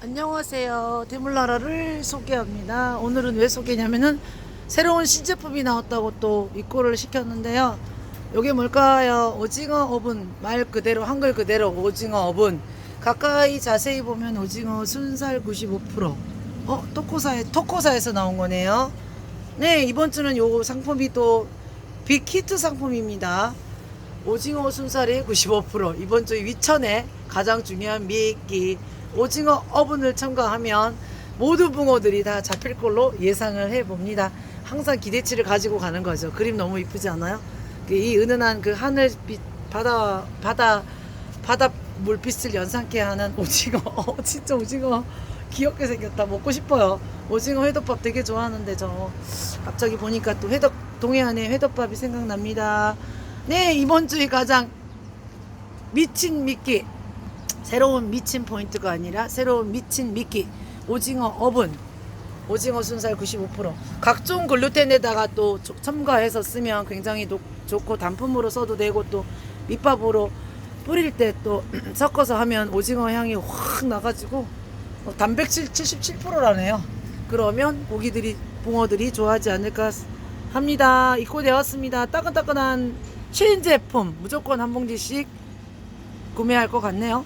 안녕하세요. 대물나라를 소개합니다. 오늘은 왜 소개냐면은 새로운 신제품이 나왔다고 또 입고를 시켰는데요. 이게 뭘까요? 오징어 오븐 말 그대로 한글 그대로 오징어 오븐 가까이 자세히 보면 오징어 순살 95% 어? 토코사에 토코사에서 나온 거네요. 네 이번 주는 요 상품이 또 빅히트 상품입니다. 오징어 순살이 95% 이번 주 위천에 가장 중요한 미끼 오징어 어분을 첨가하면 모든 붕어들이 다 잡힐 걸로 예상을 해봅니다. 항상 기대치를 가지고 가는 거죠. 그림 너무 이쁘지 않아요? 그이 은은한 그 하늘빛 바다 바다 바다 물빛을 연상케 하는 오징어 어, 진짜 오징어 귀엽게 생겼다 먹고 싶어요 오징어 회덮밥 되게 좋아하는데 저 갑자기 보니까 또 회덮 동해안의 회덮밥이 생각납니다 네 이번 주에 가장 미친 미끼 새로운 미친 포인트가 아니라 새로운 미친 미끼. 오징어 어분. 오징어 순살 95% 각종 글루텐에다가 또 조- 첨가해서 쓰면 굉장히 도- 좋고 단품으로 써도 되고 또 밑밥으로 뿌릴 때 또 섞어서 하면 오징어 향이 확 나가지고 어, 단백질 77%라네요. 그러면 고기들이 붕어들이 좋아하지 않을까 합니다. 입고되었습니다. 따끈따끈한 신제품. 무조건 한 봉지씩 구매할 것 같네요